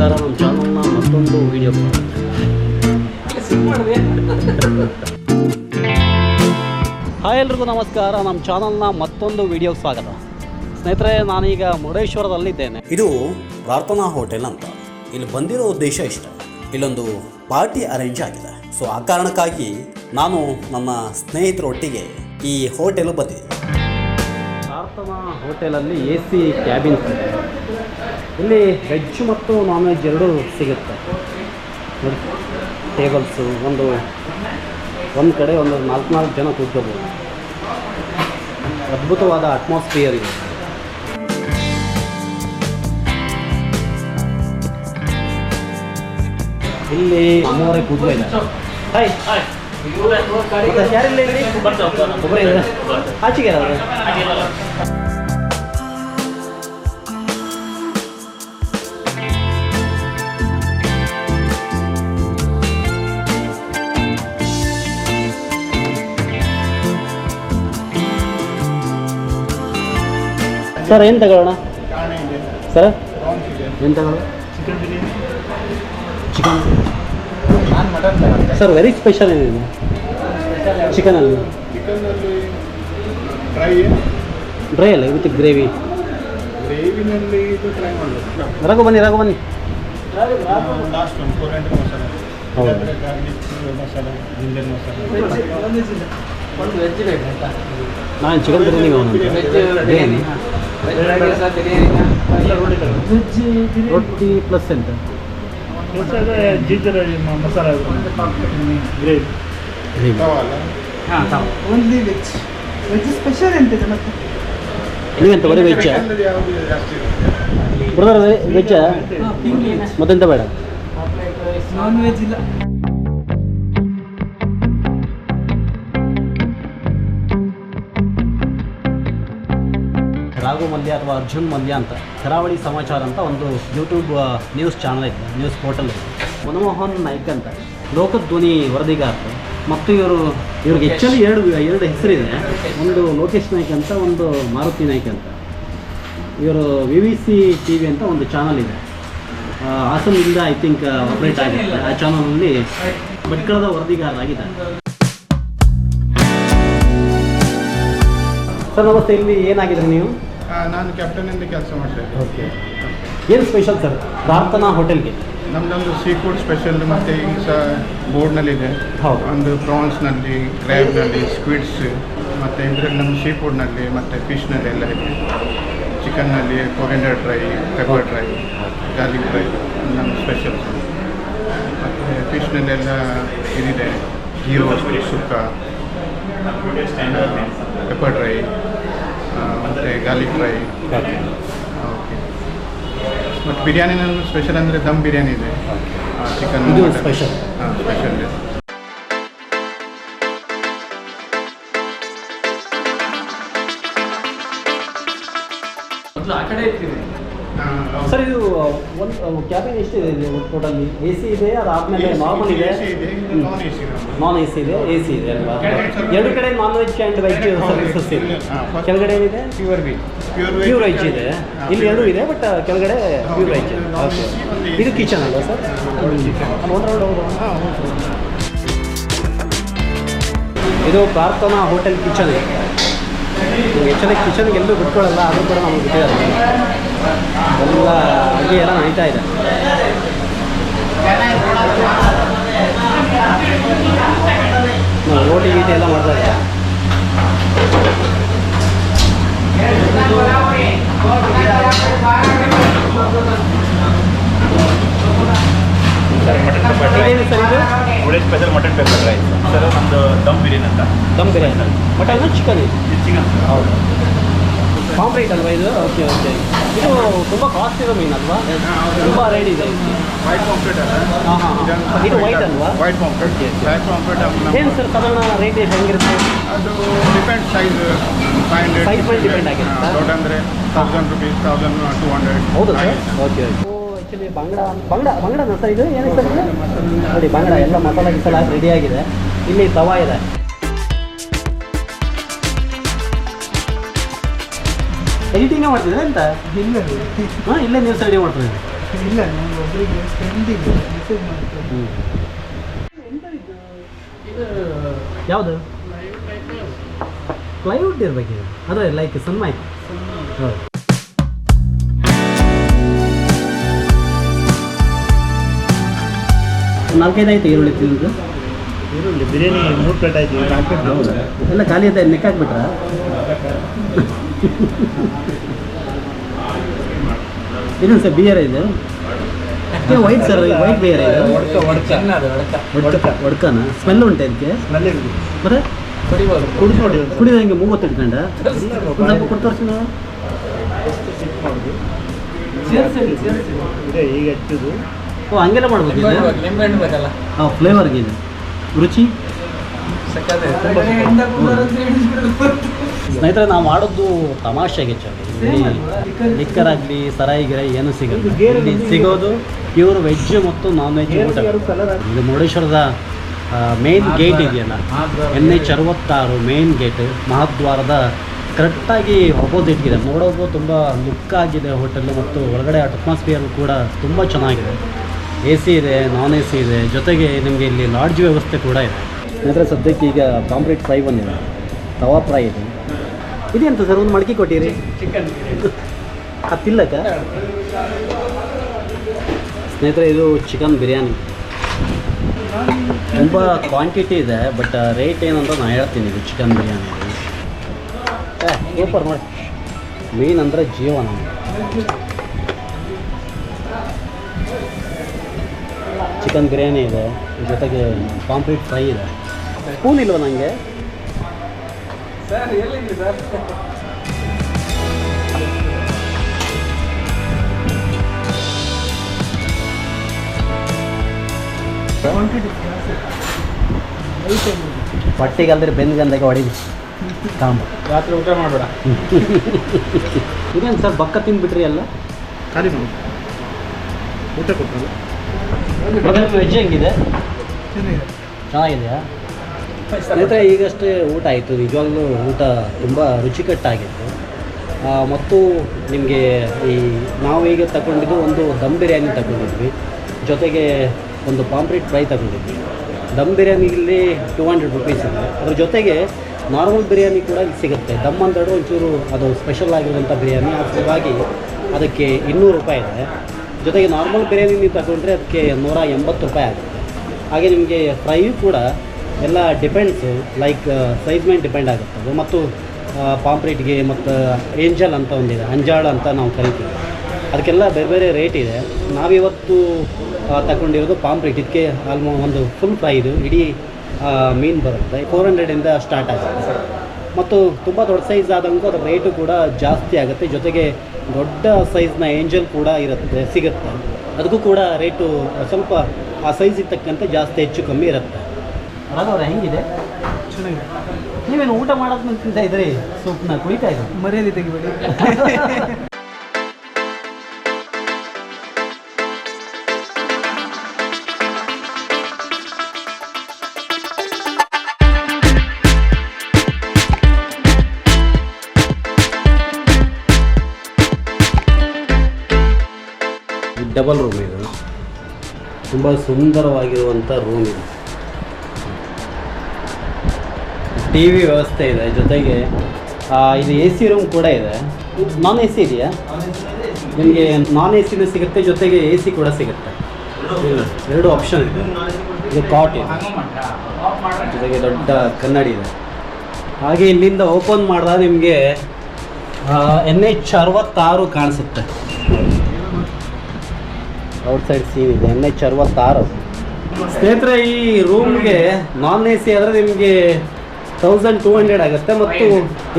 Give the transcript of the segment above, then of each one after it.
ನಮಸ್ಕಾರ ನಮ್ಮ ಚಾನಲ್ನ ಮತ್ತೊಂದು ವಿಡಿಯೋ ಹಾಯ್ ಎಲ್ರಿಗೂ ನಮಸ್ಕಾರ. ನಮ್ಮ ಚಾನಲ್ನ ಮತ್ತೊಂದು ವಿಡಿಯೋಗೆ ಸ್ವಾಗತ. ಸ್ನೇಹಿತರೆ ನಾನೀಗ ಮುರುಡೇಶ್ವರದಲ್ಲಿದ್ದೇನೆ. ಇದು ಪ್ರಾರ್ಥನಾ ಹೋಟೆಲ್ ಅಂತ. ಇಲ್ಲಿ ಬಂದಿರೋ ಉದ್ದೇಶ ಇಷ್ಟ. ಇಲ್ಲೊಂದು ಪಾರ್ಟಿ ಅರೇಂಜ್ ಆಗಿದೆ. ಸೊ ಆ ಕಾರಣಕ್ಕಾಗಿ ನಾನು ನನ್ನ ಸ್ನೇಹಿತರೊಟ್ಟಿಗೆ ಈ ಹೋಟೆಲ್ ಬಂದಿದ್ದೀನಿ. ಪ್ರಾರ್ಥನಾ ಹೋಟೆಲಲ್ಲಿ ಎ ಸಿ ಕ್ಯಾಬಿನ್ಸ್ ಇದೆ. ಇಲ್ಲಿ ವೆಜ್ ಮತ್ತು ನಾನ್ ವೆಜ್ ಎರಡೂ ಸಿಗುತ್ತೆ. ನೋಡಿ ಟೇಬಲ್ಸು ಒಂದು ಒಂದು ಕಡೆ ಒಂದು ನಾಲ್ಕು ನಾಲ್ಕು ಜನ ಕೂತ್ಕೋಬೋದು. ಅದ್ಭುತವಾದ ಅಟ್ಮಾಸ್ಫಿಯರ್ ಇದೆ. ಇಲ್ಲಿ ಅಮ್ಮವರೇ ಕೂತ್ಕೋ ಹಾಯ್ ಯಾರಿಲ್ಲ ಒಬ್ಬರೇ ಇದ್ದಾರೆ. ಆಚೆಗೆ ಸರ್, ಏನು ತಗೊಳ್ಳೋಣ? ಸರ್? ಏನು ತಗೊಳ್ಳೋಣ? ಚಿಕನ್ ಸರ್ ವೆರಿ ಸ್ಪೆಷಲ್ ಏನಿದೆ ಚಿಕನಲ್ಲಿ. ಡ್ರೈ ಅಲ್ಲ ವಿತ್ ಗ್ರೇವಿ ರಘು, ಬನ್ನಿ ರಘು, ಬನ್ನಿ. ಹೌದು. ಒಂದು ವೆಜ್ ಬೇಕು ನಾನು ಚಿಕನ್ ಬಿರಿಯಾನಿ ಅವನು ಬಿರಿಯಾನಿ. ರೊಟ್ಟಿ ಪ್ಲಸ್ ಎಂತ? ಜಿಂಜರ್ ಮಸಾಲ ಗ್ರೇವಿ ಗ್ರೇವಿ ತವಲ್ಲ? ಓನ್ಲಿ ವೆಜ್ ವೆಜ್ ಸ್ಪೆಷಲ್ ಎಂತಿದೆ ಮತ್ತೆ? ನೀವೆಂತ ಬರೀ ವೆಜ್ಜ ಬ್ರದರ್ ವೆಜ್ಜ ಮತ್ತೆಂತ ಬೇಡ? ನಾನ್ ವೆಜ್ ಇಲ್ಲ. ರಾಘು ಮಲ್ಯ ಅಥವಾ ಅರ್ಜುನ್ ಮಲ್ಯ ಅಂತ ಕರಾವಳಿ ಸಮಾಚಾರ ಅಂತ ಒಂದು ಯೂಟ್ಯೂಬ್ ನ್ಯೂಸ್ ಚಾನಲ್ ಇದೆ ನ್ಯೂಸ್ ಪೋರ್ಟಲ್ ಇದೆ ಮನಮೋಹನ್ ನಾಯ್ಕ್ ಅಂತ ಲೋಕಧ್ವನಿ ವರದಿಗಾರ ಮತ್ತು ಇವರು ಇವ್ರಿಗೆ ಹೆಚ್ಚಲ್ಲಿ ಎರಡು ಎರಡು ಹೆಸರಿದೆ. ಒಂದು ಲೋಕೇಶ್ ನಾಯ್ಕ್ ಅಂತ ಒಂದು ಮಾರುತಿ ನಾಯ್ಕ್ ಅಂತ. ಇವರು V V C T V ಅಂತ ಒಂದು ಚಾನಲ್ ಇದೆ. ಹಾಸನದಿಂದ ಐ ಥಿಂಕ್ ಆಪ್ರೇಟ್ ಆಗಿದೆ. ಆ ಚಾನಲಲ್ಲಿ ಭಟ್ಕಳದ ವರದಿಗಾರರಾಗಿದ್ದಾರೆ. ಸರ್ ನಮಸ್ತೆ ಇಲ್ಲಿ ಏನಾಗಿದೆ ನೀವು? ನಾನು ಕ್ಯಾಪ್ಟನಿಂದ ಕೆಲಸ ಮಾಡ್ತೇನೆ ಓಕೆ ಏನು ಸ್ಪೆಷಲ್ ಸರ್ ಪ್ರಾರ್ಥನಾ ಹೋಟೆಲ್ಗೆ? ನಮ್ಮದೊಂದು ಸೀ ಫುಡ್ ಸ್ಪೆಷಲ್ ಮತ್ತು ಈಗ ಸಹ ಬೋರ್ಡ್ನಲ್ಲಿದೆ. ಹೌದು. ಒಂದು ಪ್ರಾನ್ಸ್ನಲ್ಲಿ ಕ್ರ್ಯಾಬ್ನಲ್ಲಿ ಸ್ಕ್ವಿಡ್ಸ್ ಮತ್ತು ಇದರಲ್ಲಿ ನಮ್ಮ ಸೀ ಫುಡ್ನಲ್ಲಿ ಮತ್ತು ಫಿಶ್ನಲ್ಲಿ ಎಲ್ಲ ಇದೆ. ಚಿಕನ್ನಲ್ಲಿ coriander dry pepper dry garlic dry ನಮ್ಮ ಸ್ಪೆಷಲ್ ಮತ್ತು ಫಿಶ್ನಲ್ಲೆಲ್ಲ ಇದಿದೆ. ಹೀರೋ ಸುಕ್ಕ ಪೆಪ್ಪರ್ ಡ್ರೈ ಮತ್ತು ಗಾರ್ಲಿಕ್ ಫ್ರೈ. ಓಕೆ ಮತ್ತು ಬಿರಿಯಾನಿನಲ್ಲೂ ಸ್ಪೆಷಲ್ ಅಂದರೆ ದಮ್ ಬಿರಿಯಾನಿ ಇದೆ. ಚಿಕನ್ ಇದು special. ಹಾಂ ಸ್ಪೆಷಲ್ ಇದೆ. ಮೊದಲು ಆ ಕಡೆ ಇರ್ತೀವಿ ಸರ್ ಇದು ಒಂದು ಕ್ಯಾಬಿನ್ ಎಷ್ಟಿದೆ ಇದು ಟೋಟಲಿ ಎ ಸಿ ಇದೆ ಅದಾದಮೇಲೆ ನಾರ್ಮಲ್ ಇದೆ? ನಾನ್ ಎ ಸಿ ಇದೆ. ಎ ಸಿ ಇದೆ ಅಲ್ವಾ? ಎರಡು ಕಡೆ non veg and veg services ಇದೆ. ಕೆಳಗಡೆ ಏನಿದೆ? ಪ್ಯೂರ್ ಪ್ಯೂರ್ ವೆಜ್ ಇದೆ. ಇಲ್ಲಿ ಎರಡು ಇದೆ ಬಟ್ ಕೆಳಗಡೆ ಪ್ಯೂರ್ ವೆಜ್ ಓಕೆ ಇದು ಕಿಚನ್ ಅಲ್ವಾ ಸರ್? ಇದು ಪ್ರಾರ್ಥನಾ ಹೋಟೆಲ್ ಕಿಚನ್ ಆ್ಯಕ್ಚುಲಿ ಕಿಚನ್ಗೆ ಎಲ್ಲೂ ಬಿಟ್ಕೊಳ್ಳಲ್ಲ ಅದು ಕೂಡ ನಮಗೆ ಬಿಟ್ಟಿದ್ದಾರೆ ಎಲ್ಲ ಅಡುಗೆ ಎಲ್ಲ ನಡೀತಾ ಇದೆ. ರೋಟಿ ಗೀಟಿ ಎಲ್ಲ ಮಾಡ್ತಾ ಇದ್ದಾರೆ. ಇದೇನು ಸರ್ ಇದು? ಒಳ್ಳೆ special mutton pepper rice sir ನಮ್ಮದು ದಮ್ ಬಿರಿಯಾನಿ ಅಂತ. ದಮ್ ಬಿರಿಯಾನಿ. ಮಟನ್ ಚಿಕನ್ ಇದು ಚಿಕನ್ ಹೌದು. ಪಾಂಪ್ರೇಟ್ ಅಲ್ವಾ ಇದು? ಓಕೆ ಓಕೆ ಇದು ತುಂಬ ಕಾಸ್ಟ್ ಇರೋ ಮೀನು ಅಲ್ವಾ? ತುಂಬ ರೇಟ್ ಇದೆ ವೈಟ್ ಅಲ್ಲ? ಹಾಂ ಇದು ವೈಟ್ ಅಲ್ವಾ? White pomfret white. ಏನು ಸರ್ ಸಾಧಾರಣ ರೇಟ್ ಹೆಂಗಿರುತ್ತೆ? ಅದು depend size five hundred Size ಮೇಲೆ ಡಿಪೆಂಡ್ ಆಗಿರುತ್ತೆ? ದೊಡ್ಡ ಅಂದರೆ thousand rupees thousand two hundred ಹೌದು ಸರ್ ಓಕೆ ಓಕೆ ಆ್ಯಕ್ಚುಲಿ ಬಂಗಡ ಬಂಗಡ ಬಂಗಡನ ಸರ್ ಇದು? ಏನಿದೆ ಸರ್ ನೋಡಿ ಬಂಗಡ ಎಲ್ಲ ಮಸಾಲೆ ಗಿಸಾಲ ರೆಡಿ ಆಗಿದೆ. ಇಲ್ಲಿ ತವಾ ಇದೆ. ಎಡಿಟಿಂಗ್ ಮಾಡ್ತಿದ್ರೆ ಎಂತ ಇಲ್ಲ ಹಾಂ ಇಲ್ಲೇ ನೀವು ಸ್ಟಡಿ ಮಾಡ್ತಾರೆ ಇಲ್ಲ ನಾನು ಒಬ್ಬರಿಗೆ ಫ್ರೆಂಡಿಗೆ ಮೆಸೇಜ್ ಮಾಡ್ತೇನೆ. ಹ್ಞೂ ಇದು ಯಾವುದು? ಪ್ಲೈವುಡ್ ಇರಬೇಕಿದೆ ಅದೇ ಲೈಕ್ ಸನ್ಮಾಯ್ತು ಹೌದು. ನಾಲ್ಕೈದು ಆಯ್ತು ಈರುಳ್ಳಿ ತಿಂದು? ಈರುಳ್ಳಿ ಬಿರಿಯಾನಿ ಮೂರು ಪ್ಲೇಟ್ ಆಯ್ತು. ಎಲ್ಲ ಖಾಲಿ ಐತೆ ನೆಕ್ ಹಾಕ್ಬಿಟ್ರ ಇನ್ನೊಂದು ಸರ್ ಬಿಯರ್ ಇದೆ. ವೈಟ್ ಸರ್ ವೈಟ್ ಬಿಯರ್ ಇದೆ. Vodka vodka. ಒಡ್ಕ. ಒಡ್ಕನ? ಸ್ಮೆಲ್ ಉಂಟು ಇದಕ್ಕೆ ಮತ್ತೆ? ಕುಡಿದು ಹಂಗೆ? ಮೂವತ್ತು ಇಟ್ಕೊಂಡ ಸ್ವಲ್ಪ ಕೊಟ್ಟು ತೋರಿಸಿ ಇದೆ ಈಗ ಓ ಹಂಗೆಲ್ಲ ಮಾಡ್ಬೋದು ಇದು? ಹಾಂ ಫ್ಲೇವರ್ಗೆ ಇದೆ. ರುಚಿ? ಸಕ್ಕತ್ತೆ ಸ್ನೇಹಿತರೆ ನಾವು ಮಾಡೋದು ತಮಾಷೆಗೆ ಲಿಕ್ಕರ್ ಆಗಲಿ ಸರಾಯಿ ಗಿರಾಯಿ ಏನು ಸಿಗಲ್ಲ. ಇಲ್ಲಿ ಸಿಗೋದು ಪ್ಯೂರ್ ವೆಜ್ ಮತ್ತು ನಾನ್ ವೆಜ್ ಊಟ ಇದು ಮುರುಡೇಶ್ವರದ ಮೇನ್ ಗೇಟ್ ಇದೆಯಲ್ಲ? ಎನ್ ಎಚ್ ಅರವತ್ತಾರು ಮೇನ್ ಗೇಟ್ ಮಹಾದ್ವಾರದ ಕರೆಕ್ಟಾಗಿ ಅಪೋಸಿಟ್ ಇದೆ ನೋಡೋದು ತುಂಬ ಲುಕ್ ಆಗಿದೆ ಹೋಟೆಲ್ಲು ಮತ್ತು ಒಳಗಡೆ ಅಟ್ಮಾಸ್ಫಿಯರ್ ಕೂಡ ತುಂಬ ಚೆನ್ನಾಗಿದೆ. ಎ ಸಿ ಇದೆ ನಾನ್ ಎ ಸಿ ಇದೆ. ಜೊತೆಗೆ ನಿಮಗೆ ಇಲ್ಲಿ ಲಾಡ್ಜ್ ವ್ಯವಸ್ಥೆ ಕೂಡ ಇದೆ. ಅಂದರೆ ಸದ್ಯಕ್ಕೆ ಈಗ ಪಾಂಪ್ಲೆಟ್ ಫ್ರೈ ಬಂದಿದೆ ತವಾ ಫ್ರೈ ಇದೆ. ಇದೆಂತ ಸರ್, ಒಂದು ಮಡಕೆ ಕೊಟ್ಟಿರಿ? ಚಿಕನ್ ತಿಲ್ಲಕ್ಕ ಸ್ನೇಹಿತರೆ, ಇದು ಚಿಕನ್ ಬಿರಿಯಾನಿ. ತುಂಬ ಕ್ವಾಂಟಿಟಿ ಇದೆ ಬಟ್ ರೇಟ್ ಏನಂತ ನಾನು ಹೇಳ್ತೀನಿ ಇದು ಚಿಕನ್ ಬಿರಿಯಾನಿ. ಸೂಪರ್ ನೋಡಿ. ಮೀನ್ ಅಂದರೆ ಜೀವನ. ಚಿಕನ್ ಬಿರಿಯಾನಿ ಇದೆ, ಜೊತೆಗೆ ಕಾಂಪ್ಲೀಟ್ ಫ್ರೈ ಇದೆ. ಸ್ಪೂನ್ ಇಲ್ವ ನನಗೆ ಸರ್ ಎಲ್ಲಿದೆ ಸರ್? ಹೊಟ್ಟಿಗೆ ಅಲ್ದ್ರೆ ಬೆನ್ಗಂದಾಗ ಹೊಡಿಲಿ ಕಾಂಬ ರಾತ್ರಿ ಊಟ ಮಾಡಬೇಡ. ಇದೇನು ಸರ್ ಬಕ್ಕ ತಿಂದ್ಬಿಟ್ರಿ ಎಲ್ಲ? ಖಾಲಿ ಮಾಡಿ. ಊಟ ಕೊಟ್ಟರು ವೆಜ್ ಹೆಂಗಿದೆ? ಚೆನ್ನಾಗಿದೆ. ಚೆನ್ನಾಗಿದೆಯಾ? ಸ್ನೇಹಿತರೆ, ಈಗಷ್ಟೇ ಊಟ ಆಯಿತು. ನಿಜವಾಗ್ಲೂ ಊಟ ತುಂಬ ರುಚಿಕಟ್ಟಾಗಿತ್ತು. ಮತ್ತು ನಿಮಗೆ ಈ ನಾವು ಈಗ ತಗೊಂಡಿದ್ದು ಒಂದು ದಮ್ ಬಿರಿಯಾನಿ ತಗೊಂಡಿದ್ವಿ. ಜೊತೆಗೆ ಒಂದು ಪಾಂಪ್ರೇಟ್ ಫ್ರೈ ತಗೊಂಡಿದ್ವಿ. ದಮ್ ಬಿರಿಯಾನಿಲಿ ಟೂ ಹಂಡ್ರೆಡ್ ರುಪೀಸ್ ಇದೆ. ಅದ್ರ ಜೊತೆಗೆ ನಾರ್ಮಲ್ ಬಿರಿಯಾನಿ ಕೂಡ ಇಲ್ಲಿ ಸಿಗುತ್ತೆ. ದಮ್ ಅಂತೇಳಿ ಒಂಚೂರು ಅದು ಸ್ಪೆಷಲ್ ಆಗಿರುವಂಥ ಬಿರಿಯಾನಿ. ಅದಕ್ಕಾಗಿ ಅದಕ್ಕೆ ಇನ್ನೂರು ರೂಪಾಯಿ ಇದೆ. ಜೊತೆಗೆ ನಾರ್ಮಲ್ ಬಿರಿಯಾನಿ ನೀವು ತಗೊಂಡ್ರೆ ಅದಕ್ಕೆ ನೂರ ಎಂಬತ್ತು ರೂಪಾಯಿ ಆಗುತ್ತೆ. ಹಾಗೆ ನಿಮಗೆ ಫ್ರೈಯು ಕೂಡ ಎಲ್ಲ ಡಿಪೆಂಡ್ಸು ಲೈಕ್ ಸೈಜ್ ಮೇಲೆ ಡಿಪೆಂಡ್ ಆಗುತ್ತೆ ಅದು ಮತ್ತು ಪಾಂಪ್ರೇಟ್ಗೆ ಮತ್ತು ಏಂಜಲ್ ಅಂತ ಒಂದಿದೆ. ಅಂಜಾಳ ಅಂತ ನಾವು ಕರಿತೀವಿ. ಅದಕ್ಕೆಲ್ಲ ಬೇರೆ ಬೇರೆ ರೇಟ್ ಇದೆ. ನಾವಿವತ್ತು ತಗೊಂಡಿರೋದು ಪಾಂಪ್ರೇಟ್ ಇದಕ್ಕೆ ಆಲ್ಮೋ ಒಂದು ಫುಲ್ ಫ್ರೈ ಇಡೀ ಮೀನು ಬರುತ್ತೆ. ಫೋರ್ ಹಂಡ್ರೆಡಿಂದ ಸ್ಟಾರ್ಟ್ ಆಗುತ್ತೆ. ಮತ್ತು ತುಂಬ ದೊಡ್ಡ ಸೈಜ್ ಆದಂಗೂ ಅದರ ರೇಟು ಕೂಡ ಜಾಸ್ತಿ ಆಗುತ್ತೆ. ಜೊತೆಗೆ ದೊಡ್ಡ ಸೈಜ್ನ ಏಂಜಲ್ ಕೂಡ ಇರುತ್ತೆ, ಸಿಗುತ್ತೆ. ಅದಕ್ಕೂ ಕೂಡ ರೇಟು ಸ್ವಲ್ಪ ಆ ಸೈಜಿಗೆ ತಕ್ಕಂತೆ ಜಾಸ್ತಿ ಹೆಚ್ಚು ಕಮ್ಮಿ ಇರುತ್ತೆ. ರಾಘವ್ರೆ ಹೆಂಗಿದೆ? ಚೆನ್ನಾಗಿದೆ. ನೀವೇನು ಊಟ ಮಾಡೋದು ತಿಂತ ಇದ್ರಿ? ಸೂಪ್ನ ಕುಡಿತಾ ಇದ್ರು? ಮರ್ಯಾದೆ ತೆಗಿಬೇಡಿ. ಡಬಲ್ ರೂಮ್ ಇದು. ತುಂಬ ಸುಂದರವಾಗಿರುವಂಥ ರೂಮ್ ಇದು. ಟಿ ವಿ ವ್ಯವಸ್ಥೆ ಇದೆ, ಜೊತೆಗೆ ಇದು ಎ ಸಿ ರೂಮ್ ಕೂಡ ಇದೆ. ನಾನ್ ಎ ಸಿ ಇದೆಯಾ? ನಿಮಗೆ ನಾನ್ ಎ ಸಿನೂ ಸಿಗುತ್ತೆ, ಜೊತೆಗೆ ಎ ಸಿ ಕೂಡ ಸಿಗುತ್ತೆ. ಎರಡು ಆಪ್ಷನ್ ಇದೆ. ಇದು ಕಾಟ್ ಇದೆ. ಜೊತೆಗೆ ದೊಡ್ಡ ಕನ್ನಡಿ ಇದೆ. ಹಾಗೆ ಇಲ್ಲಿಂದ ಓಪನ್ ಮಾಡಿದಾಗ ನಿಮಗೆ ಎನ್ ಎಚ್ ಅರವತ್ತಾರು ಕಾಣಿಸುತ್ತೆ. ಔಟ್ ಸೈಡ್ ಸೀನ್ ಇದೆ ಎನ್ ಎಚ್ ಅರವತ್ತಾರು. ಸ್ನೇಹಿತರೆ, ಈ ರೂಮ್ಗೆ ನಾನ್ ಎ ಸಿ ಆದರೆ ನಿಮಗೆ ತೌಸಂಡ್ ಟೂ ಹಂಡ್ರೆಡ್ ಆಗುತ್ತೆ ಮತ್ತು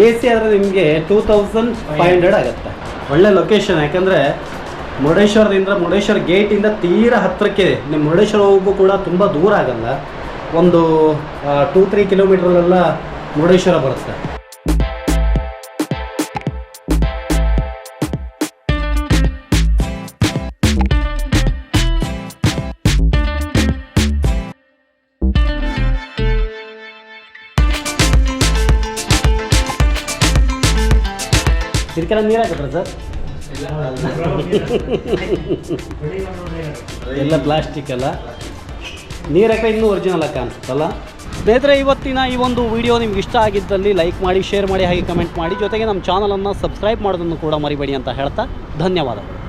ಎ ಸಿ ಆದರೆ ನಿಮಗೆ ಟೂ ತೌಸಂಡ್ ಫೈವ್ ಹಂಡ್ರೆಡ್ ಆಗುತ್ತೆ. ಒಳ್ಳೆ ಲೊಕೇಶನ್ ಯಾಕಂದರೆ ಮುರುಡೇಶ್ವರದಿಂದ ಮುರುಡೇಶ್ವರ ಗೇಟಿಂದ ತೀರ ಹತ್ತಿರಕ್ಕೆ ಇದೆ. ನಿಮ್ಮ ಮುರುಡೇಶ್ವರ ಹೋಗು ಕೂಡ ತುಂಬ ದೂರ ಆಗಲ್ಲ. ಒಂದು ಟೂ ತ್ರೀ ಕಿಲೋಮೀಟ್ರಲ್ಲೆಲ್ಲ ಮುರುಡೇಶ್ವರ ಬರುತ್ತೆ. ಇದಕ್ಕೆಲ್ಲ ನೀರು ಹಾಕತ್ರ ಸರ್ ಎಲ್ಲ ಪ್ಲಾಸ್ಟಿಕ್ ಎಲ್ಲ ನೀರು ಹಾಕ ಇನ್ನೂ ಒರಿಜಿನಲ್ ಹಾಕ ಅನ್ಸುತ್ತಲ್ಲ? ಸ್ನೇಹಿತರೆ, ಇವತ್ತಿನ ಈ ಒಂದು ವಿಡಿಯೋ ನಿಮ್ಗೆ ಇಷ್ಟ ಆಗಿದ್ದಲ್ಲಿ ಲೈಕ್ ಮಾಡಿ ಶೇರ್ ಮಾಡಿ, ಹಾಗೆ ಕಮೆಂಟ್ ಮಾಡಿ. ಜೊತೆಗೆ ನಮ್ಮ ಚಾನಲನ್ನು ಸಬ್ಸ್ಕ್ರೈಬ್ ಮಾಡೋದನ್ನು ಕೂಡ ಮರಿಬೇಡಿ ಅಂತ ಹೇಳ್ತಾ ಧನ್ಯವಾದಗಳು.